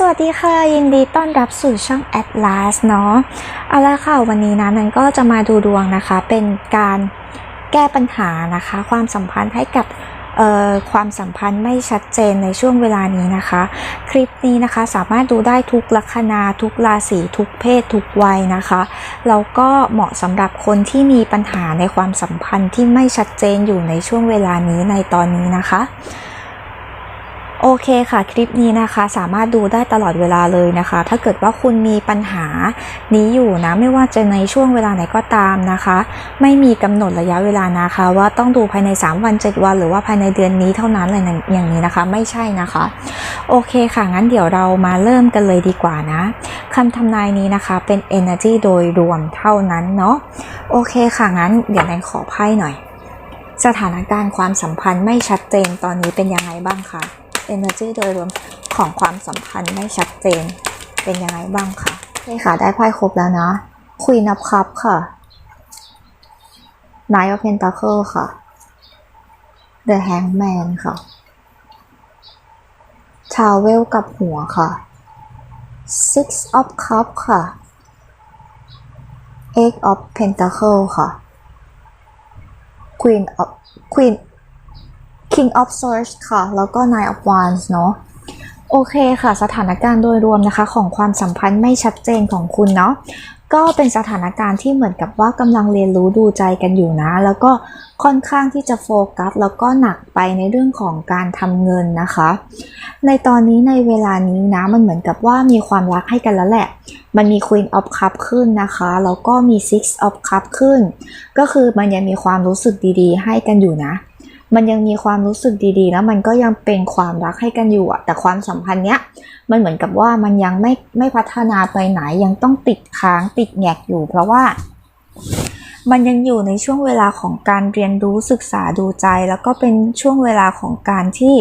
สวัสดีค่ะ ยินดีต้อนรับสู่ช่อง Atlas เนาะเอาละค่ะ วันนี้นะนันก็จะมาดูดวงนะคะ เป็นการแก้ปัญหานะคะ ความสัมพันธ์ให้กับเอ่อความสัมพันธ์ไม่ชัดเจนในช่วงเวลานี้นะคะ คลิปนี้นะคะสามารถดูได้ทุกลัคนาทุกราศีทุกเพศทุกวัยนะคะแล้วก็เหมาะสำหรับคนที่มีปัญหาในความสัมพันธ์ที่ไม่ชัดเจนอยู่ในช่วงเวลานี้ในตอนนี้นะคะ โอเคค่ะ คลิปนี้นะคะสามารถดูได้ตลอดเวลาเลยนะคะ ถ้าเกิดว่าคุณมีปัญหานี้อยู่นะ ไม่ว่าจะในช่วงเวลาไหนก็ตามนะคะ ไม่มีกำหนดระยะเวลานะคะ ว่าต้องดูภายใน 3 วัน 7 วัน หรือว่าภายในเดือนนี้เท่านั้นอะไรอย่างนี้นะคะ ไม่ใช่นะคะ โอเคค่ะ งั้นเดี๋ยวเรามาเริ่มกันเลยดีกว่านะคำทำนายนี้นะคะเป็น energy โดยรวมเท่านั้นเนาะโอเคค่ะงั้นเดี๋ยวแนนขอไพ่หน่อย สถานการณ์ความสัมพันธ์ไม่ชัดเจนตอนนี้เป็นยังไงบ้างคะ energy โดยรวมของความสัมพันธ์ไม่ชัดเจน เป็นยังไงบ้างคะโอเคค่ะ ได้ไพ่ครบแล้วนะ Queen of Cup ค่ะ Knight of Pentacle ค่ะ The Hangman ค่ะ Travel กับหัวค่ะ Six of Cup ค่ะ Eight of Pentacle ค่ะ Queen of Queen King of Swords ค่ะ แล้วก็ Nine of Wands เนาะโอเคค่ะ สถานการณ์โดยรวมนะคะ ของความสัมพันธ์ไม่ชัดเจนของคุณเนาะก็เป็นสถานการณ์ที่เหมือนกับว่ากำลังเรียนรู้ดูใจกันอยู่นะ แล้วก็ค่อนข้างที่จะโฟกัสแล้วก็หนักไปในเรื่องของการทำเงินนะคะ ในตอนนี้ในเวลานี้นะมันเหมือนกับว่ามีความรักให้กันแล้วแหละ มันมี Queen of Cup ขึ้นนะคะ แล้วก็มี Six of Cup ขึ้น ก็คือมันยังมีความรู้สึกดีๆ ให้กันอยู่นะ มันยังมีความรู้สึกดีๆ แล้วมันก็ยังเป็นความรักให้กันอยู่อะแต่ความสัมพันธ์เนี้ยมันเหมือนกับว่ามันยังไม่ไม่พัฒนาไปไหนยังต้องติดค้างติดแงกอยู่ เพราะว่ามันยังอยู่ในช่วงเวลาของการเรียนรู้ศึกษาดูใจ แล้วก็เป็นช่วงเวลาของการที่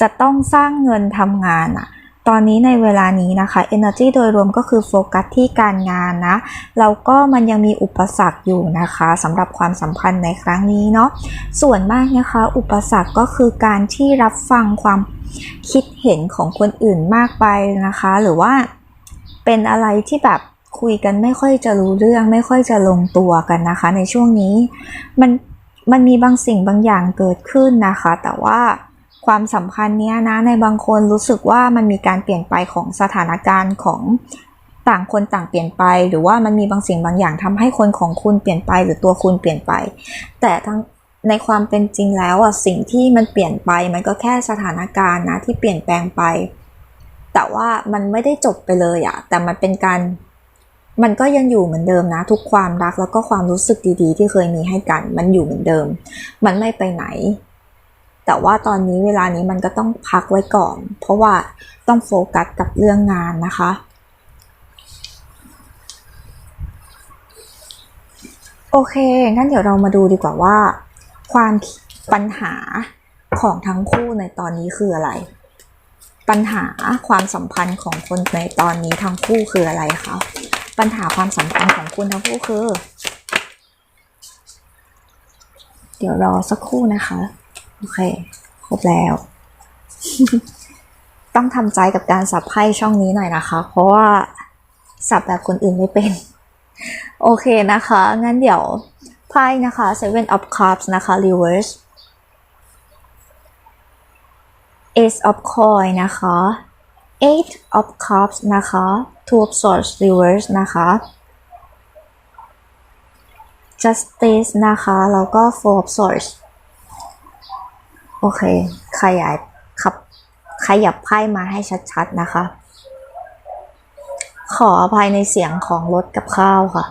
จะต้องสร้างเงินทำงานอะ ตอนนี้ในเวลานี้นะคะ energy โดยรวมก็คือโฟกัสที่การงานนะแล้วก็มันยังมีอุปสรรคอยู่นะคะสำหรับความสัมพันธ์ในครั้งนี้เนาะส่วนมากนะคะอุปสรรคก็คือการที่รับฟังความคิดเห็นของคนอื่นมากไปนะคะ หรือว่าเป็นอะไรที่แบบคุยกันไม่ค่อยจะรู้เรื่อง ไม่ค่อยจะลงตัวกันนะคะ ในช่วงนี้มันมันมีบางสิ่งบางอย่างเกิดขึ้นนะคะ แต่ว่า ความสัมพันธ์เนี้ยนะในบางคนรู้สึกว่ามันมีการเปลี่ยนไปของสถานการณ์ของต่างคนต่างเปลี่ยนไป หรือว่ามันมีบางสิ่งบางอย่างทำให้คนของคุณเปลี่ยนไปหรือตัวคุณเปลี่ยนไป แต่ทั้งในความเป็นจริงแล้วอะสิ่งที่มันเปลี่ยนไป มันก็แค่สถานการณ์นะที่เปลี่ยนแปลงไป แต่ว่ามันไม่ได้จบไปเลยอะแต่มันเป็นการมันก็ยังอยู่เหมือนเดิมนะ ทุกความรักแล้วก็ความรู้สึกดีๆ ที่เคยมีให้กัน มันอยู่เหมือนเดิม มันไม่ไปไหน แต่ว่าตอนนี้เวลานี้มันก็ต้องพักไว้ก่อน เพราะว่าต้องโฟกัสกับเรื่องงานนะคะ โอเค งั้นเดี๋ยวเรามาดูดีกว่าว่า ความปัญหาของทั้งคู่ในตอนนี้คืออะไร ปัญหาความสัมพันธ์ของคนในตอนนี้ทั้งคู่คืออะไรคะ ปัญหาความสัมพันธ์ของคุณทั้งคู่คือ เดี๋ยวรอสักครู่นะคะ โอเค ครบแล้ว ต้องทำใจกับการสับไพ่ช่องนี้หน่อยนะคะ เพราะว่าสับแบบคนอื่นไม่เป็น โอเคนะคะ งั้นเดี๋ยวไพ่นะคะ Seven of Cups นะคะ Reverse Ace of Coin นะคะ Eight of Cups นะคะ Two of Swords Reverse นะคะ Justice นะคะ แล้วก็ Four of Swords โอเค ขยายขับขยับไพ่มาให้ชัดๆนะคะ ขออภัยในเสียงของรถกับข้าวค่ะ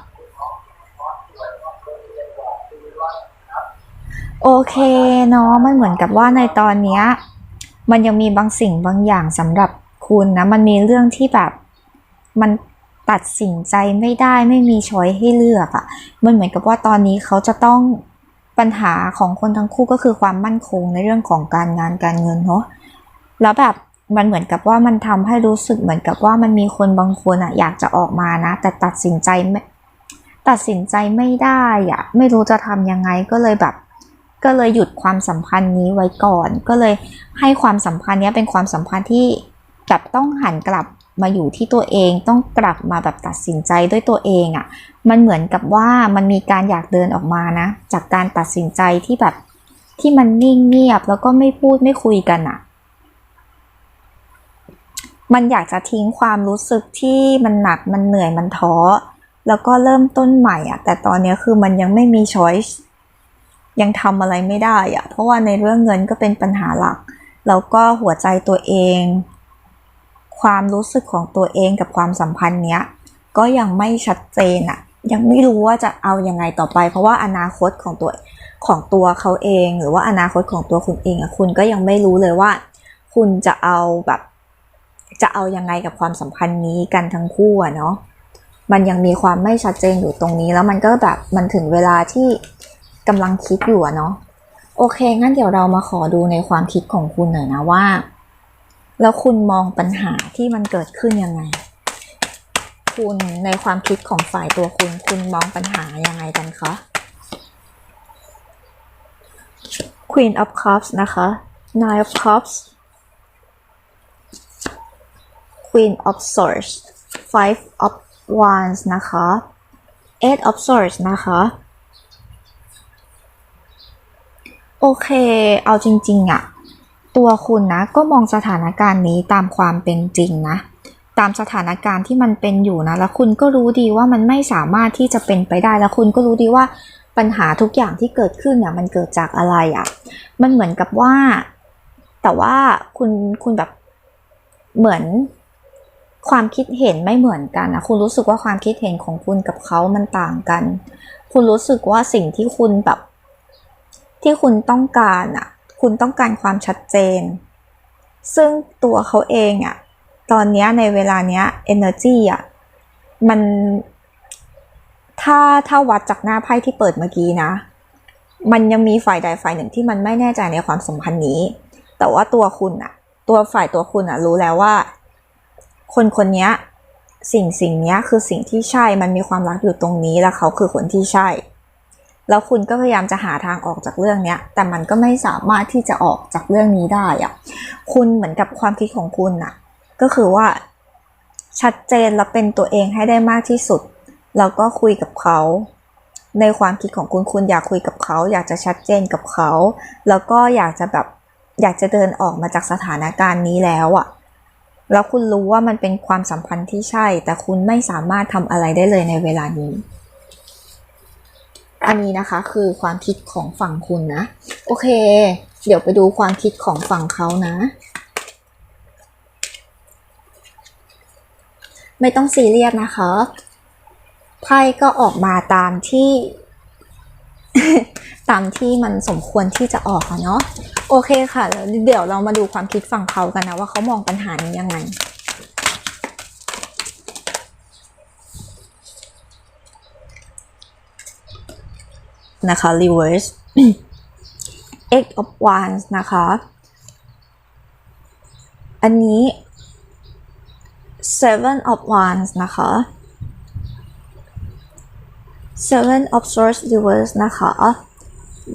โอเคเนาะมันเหมือนกับว่าในตอนนี้มันยังมีบางสิ่งบางอย่างสำหรับคุณนะ มันมีเรื่องที่แบบมันตัดสินใจไม่ได้ไม่มีช้อยให้เลือกอะ่ะ มันเหมือนกับว่าตอนนี้เขาจะต้อง ปัญหาของคนทั้งคู่ก็คือความมั่นคงในเรื่องของการงานการเงินเนาะแล้วแบบมันเหมือนกับว่ามันทำให้รู้สึกเหมือนกับว่ามันมีคนบางคนอะอยากจะออกมานะ แต่ตัดสินใจไม่ตัดสินใจไม่ได้อะไม่รู้จะทำยังไงก็เลยแบบ ก็เลยหยุดความสัมพันธ์นี้ไว้ก่อน ก็เลยให้ความสัมพันธ์นี้เป็นความสัมพันธ์ที่แบบต้องหันกลับ มาอยู่ที่ตัวเองต้องกลับมาแบบตัดสินใจด้วยตัวเองอะ่ะ มันเหมือนกับว่ามันมีการอยากเดินออกมานะ จากการตัดสินใจที่แบบที่มันนิ่งเงียบแล้วก็ไม่พูดไม่คุยกันอะ่ะ มันอยากจะทิ้งความรู้สึกที่มันหนักมันเหนื่อยมันท้อแล้วก็เริ่มต้นใหม่อะ่ะ แต่ตอนนี้คือมันยังไม่มีช้อยส์ยังทำอะไรไม่ได้อะ่ะ เพราะว่าในเรื่องเงินก็เป็นปัญหาหลัก แล้วก็หัวใจตัวเอง ความรู้สึกของตัวเองกับความสัมพันธ์เนี้ยก็ยังไม่ชัดเจนอะยังไม่รู้ว่าจะเอายังไงต่อไป เพราะว่าอนาคตของตัวของตัวเขาเอง หรือว่าอนาคตของตัวคุณเองอะคุณก็ยังไม่รู้เลยว่า คุณจะเอาแบบ จะเอายังไงกับความสัมพันธ์นี้กันทั้งคู่อะเนาะมันยังมีความไม่ชัดเจนอยู่ตรงนี้ แล้วมันก็แบบมันถึงเวลาที่กำลังคิดอยู่อะเนาะโอเคงั้นเดี๋ยวเรามาขอดูในความคิดของคุณหน่อยนะว่า แล้วคุณมองปัญหาที่มันเกิดขึ้นยังไง คุณในความคิดของฝ่ายตัวคุณ คุณมองปัญหายังไงกันคะ Queen of Cups นะคะ Nine of Cups Queen of Swords Five of Wands นะคะ Eight of Swords นะคะ โอเค เอาจริง ๆอะ ตัวคุณนะก็มองสถานการณ์นี้ตามความเป็นจริงนะ ตามสถานการณ์ที่มันเป็นอยู่นะ แล้วคุณก็รู้ดีว่ามันไม่สามารถที่จะเป็นไปได้ แล้วคุณก็รู้ดีว่าปัญหาทุกอย่างที่เกิดขึ้นเนี่ยมันเกิดจากอะไรอะ่ะ มันเหมือนกับว่า แต่ว่าคุณคุณแบบเหมือนความคิดเห็นไม่เหมือนกันนะคุณรู้สึกว่าความคิดเห็นของคุณกับเขามันต่างกัน คุณรู้สึกว่าสิ่งที่คุณแบบ ที่คุณต้องการอะ คุณต้องการความชัดเจน ซึ่งตัวเขาเองอะตอนนี้ในเวลาเนี้ย energy อะมัน ถ้าถ้าวัดจากหน้าไพ่ที่เปิดเมื่อกี้นะ มันยังมีฝ่ายใดฝ่ายหนึ่งที่มันไม่แน่ใจในความสัมพันธ์นี้ แต่ว่าตัวคุณอะตัวฝ่ายตัวคุณอะรู้แล้วว่า คนคนนี้สิ่งสิ่งนี้คือสิ่งที่ใช่ มันมีความรักอยู่ตรงนี้ แล้วเขาคือคนที่ใช่ แล้วคุณก็พยายามจะหาทางออกจากเรื่องเนี้ย แต่มันก็ไม่สามารถที่จะออกจากเรื่องนี้ได้อะคุณเหมือนกับความคิดของคุณอะก็คือว่าชัดเจนและเป็นตัวเองให้ได้มากที่สุด แล้วก็คุยกับเขา ในความคิดของคุณคุณอยากคุยกับเขา อยากจะชัดเจนกับเขา แล้วก็อยากจะแบบอยากจะเดินออกมาจากสถานการณ์นี้แล้วอะแล้วคุณรู้ว่ามันเป็นความสัมพันธ์ที่ใช่ แต่คุณไม่สามารถทำอะไรได้เลยในเวลานี้ อันนี้นะคะคือความคิดของฝั่งคุณนะ โอเค เดี๋ยวไปดูความคิดของฝั่งเขานะ ไม่ต้องซีเรียสนะคะไพ่ก็ออกมาตามที่ ตามที่มันสมควรที่จะออกอะเนาะโอเคค่ะ เดี๋ยวเรามาดูความคิดฝั่งเขากันนะ ว่าเขามองปัญหานี้ยังไง นะคะ reverse eight of wands นะคะ อันนี้ seven of wands นะคะ seven of swords reverse นะคะ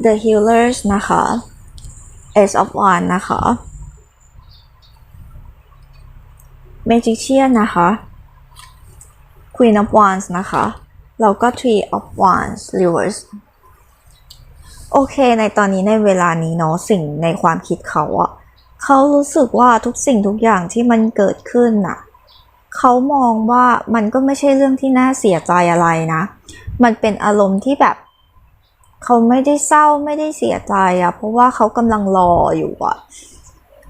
the healers นะคะ ace of wands นะคะ magician นะคะ queen of wands นะคะ แล้วก็ three of wands reverse โอเค ในตอนนี้ในเวลานี้เนาะสิ่งในความคิดเขาอะเขารู้สึกว่าทุกสิ่งทุกอย่างที่มันเกิดขึ้นอะเขามองว่ามันก็ไม่ใช่เรื่องที่น่าเสียใจอะไรนะ มันเป็นอารมณ์ที่แบบ เขาไม่ได้เศร้าไม่ได้เสียใจอะเพราะว่าเขากำลังรออยู่อะ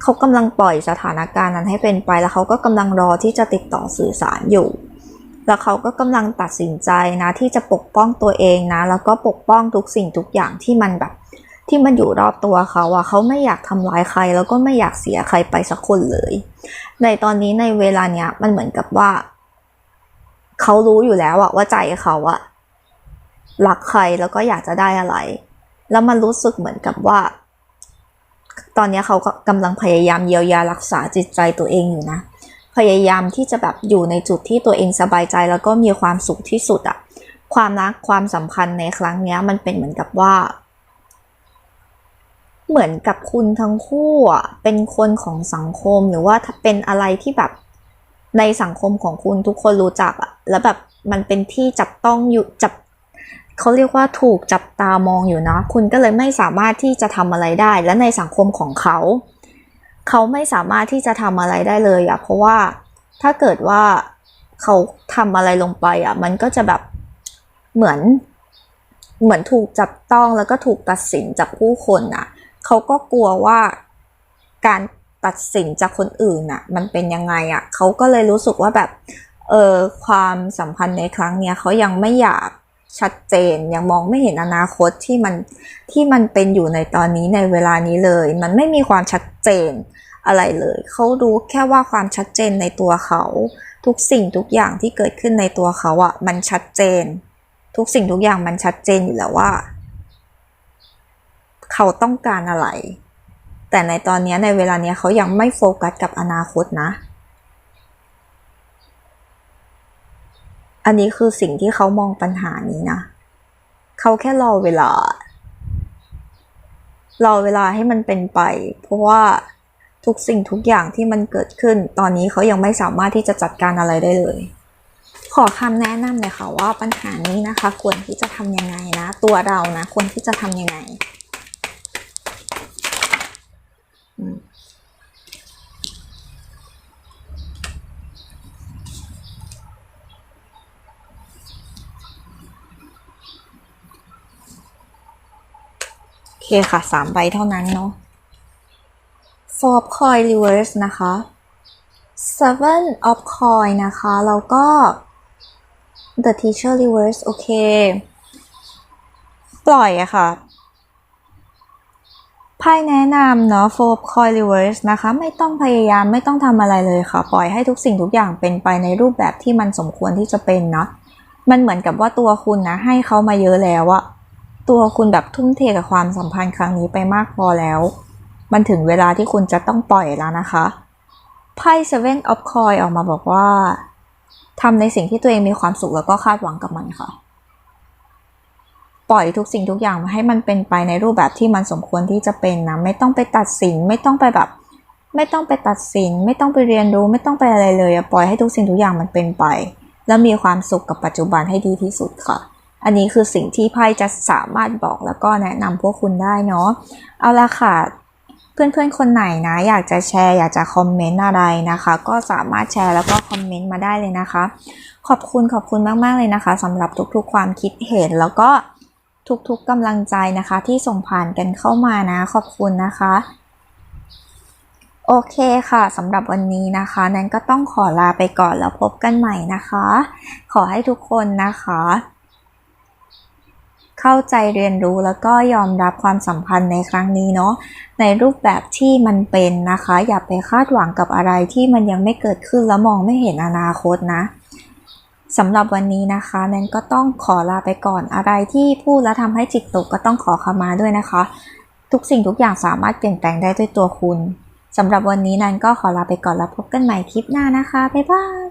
เขากำลังปล่อยสถานการณ์นั้นให้เป็นไปแล้วเขาก็กำลังรอที่จะติดต่อสื่อสารอยู่ แล้วเขาก็กำลังตัดสินใจนะที่จะปกป้องตัวเองนะ แล้วก็ปกป้องทุกสิ่งทุกอย่างที่มันแบบ ที่มันอยู่รอบตัวเขาอะเขาไม่อยากทำร้ายใคร แล้วก็ไม่อยากเสียใครไปสักคนเลย ในตอนนี้ในเวลาเนี้ยมันเหมือนกับว่า เขารู้อยู่แล้วอะว่าใจเขาอะรักใครแล้วก็อยากจะได้อะไร แล้วมันรู้สึกเหมือนกับว่า ตอนนี้เขาก็กำลังพยายามเยียวยารักษาจิตใจตัวเองอยู่นะ พยายามที่จะแบบอยู่ในจุดที่ตัวเองสบายใจ แล้วก็มีความสุขที่สุดอะความรักความสัมพันธ์ในครั้งนี้มันเป็นเหมือนกับว่า เหมือนกับคุณทั้งคู่อะเป็นคนของสังคมหรือว่าถ้าเป็นอะไรที่แบบในสังคมของคุณทุกคนรู้จักอะแล้วแบบมันเป็นที่จับต้องอยู่จับเขาเรียกว่าถูกจับตามองอยู่นะ คุณก็เลยไม่สามารถที่จะทำอะไรได้ และในสังคมของเขา เขาไม่สามารถที่จะทำอะไรได้เลยอะเพราะว่าถ้าเกิดว่าเขาทำอะไรลงไปอะมันก็จะแบบเหมือน เหมือนถูกจับต้องแล้วก็ถูกตัดสินจากผู้คนอะเขาก็กลัวว่าการตัดสินจากคนอื่นน่ะมันเป็นยังไงอะเขาก็เลยรู้สึกว่าแบบเออความสัมพันธ์ในครั้งเนี้ยเขายังไม่อยากชัดเจนยังมองไม่เห็นอนาคตที่มันที่มันเป็นอยู่ในตอนนี้ในเวลานี้เลย มันไม่มีความชัดเจน อะไรเลย เขารู้แค่ว่าความชัดเจนในตัวเขา ทุกสิ่งทุกอย่างที่เกิดขึ้นในตัวเขาอะ มันชัดเจน ทุกสิ่งทุกอย่างมันชัดเจนอยู่แล้วว่า เขาต้องการอะไร แต่ในตอนนี้ในเวลาเนี้ยเขายังไม่โฟกัสกับอนาคตนะ อันนี้คือสิ่งที่เขามองปัญหานี้นะ เขาแค่รอเวลารอเวลาให้มันเป็นไป เพราะว่า ทุกสิ่งทุกอย่างที่มันเกิดขึ้น ตอนนี้เขายังไม่สามารถที่จะจัดการอะไรได้เลย ขอคำแนะนำเลยค่ะว่าปัญหานี้นะคะ ควรที่จะทำยังไงนะ ตัวเรานะควรที่จะทำยังไงโอเคค่ะสามใบเท่านั้นเนาะ Four Coin Reverse นะคะ Seven of Coin นะคะ แล้วก็ The Teacher Reverse โอเค ปล่อยอะค่ะไพ่แนะนำเนาะ Four Coin Reverse นะคะ ไม่ต้องพยายามไม่ต้องทำอะไรเลยค่ะ ปล่อยให้ทุกสิ่งทุกอย่างเป็นไปในรูปแบบที่มันสมควรที่จะเป็นเนาะมันเหมือนกับว่าตัวคุณนะ ให้เขามาเยอะแล้วอะตัวคุณแบบทุ่มเทกับความสัมพันธ์ครั้งนี้ไปมากพอแล้ว มันถึงเวลาที่คุณจะต้องปล่อยแล้วนะคะไพ่ Seven of Coin ออกมาบอกว่าทำในสิ่งที่ตัวเองมีความสุขแล้วก็คาดหวังกับมันค่ะ ปล่อยทุกสิ่งทุกอย่างมาให้มันเป็นไปในรูปแบบที่มันสมควรที่จะเป็นนะ ไม่ต้องไปตัดสิน ไม่ต้องไปแบบ ไม่ต้องไปตัดสิน ไม่ต้องไปเรียนรู้ ไม่ต้องไปอะไรเลยปล่อยให้ทุกสิ่งทุกอย่างมันเป็นไป แล้วมีความสุขกับปัจจุบันให้ดีที่สุดค่ะ อันนี้คือสิ่งที่ไพ่จะสามารถบอกแล้วก็แนะนำพวกคุณได้เนาะ เอาละค่ะ เพื่อนๆ คนไหนนะ อยากจะแชร์ อยากจะคอมเมนต์อะไรนะคะ ก็สามารถแชร์แล้วก็คอมเมนต์มาได้เลยนะคะ ขอบคุณขอบคุณมาก ๆ เลยนะคะสำหรับทุกๆ ความคิดเห็นแล้วก็ทุกๆกำลังใจนะคะ ที่ส่งผ่านกันเข้ามานะ ขอบคุณนะคะ โอเคค่ะสำหรับวันนี้นะคะแนนก็ต้องขอลาไปก่อนแล้วพบกันใหม่นะคะ ขอให้ทุกคนนะคะ เข้าใจเรียนรู้แล้วก็ยอมรับความสัมพันธ์ในครั้งนี้เนาะในรูปแบบที่มันเป็นนะคะ อย่าไปคาดหวังกับอะไรที่มันยังไม่เกิดขึ้นแล้วมองไม่เห็นอนาคตนะสำหรับวันนี้นะคะแนนก็ต้องขอลาไปก่อนอะไรที่พูดแล้วทำให้จิตตกก็ต้องขอขมาด้วยนะคะ ทุกสิ่งทุกอย่างสามารถเปลี่ยนแปลงได้ด้วยตัวคุณสำหรับวันนี้แนนก็ขอลาไปก่อนแล้วพบกันใหม่คลิปหน้านะคะ บ๊ายบาย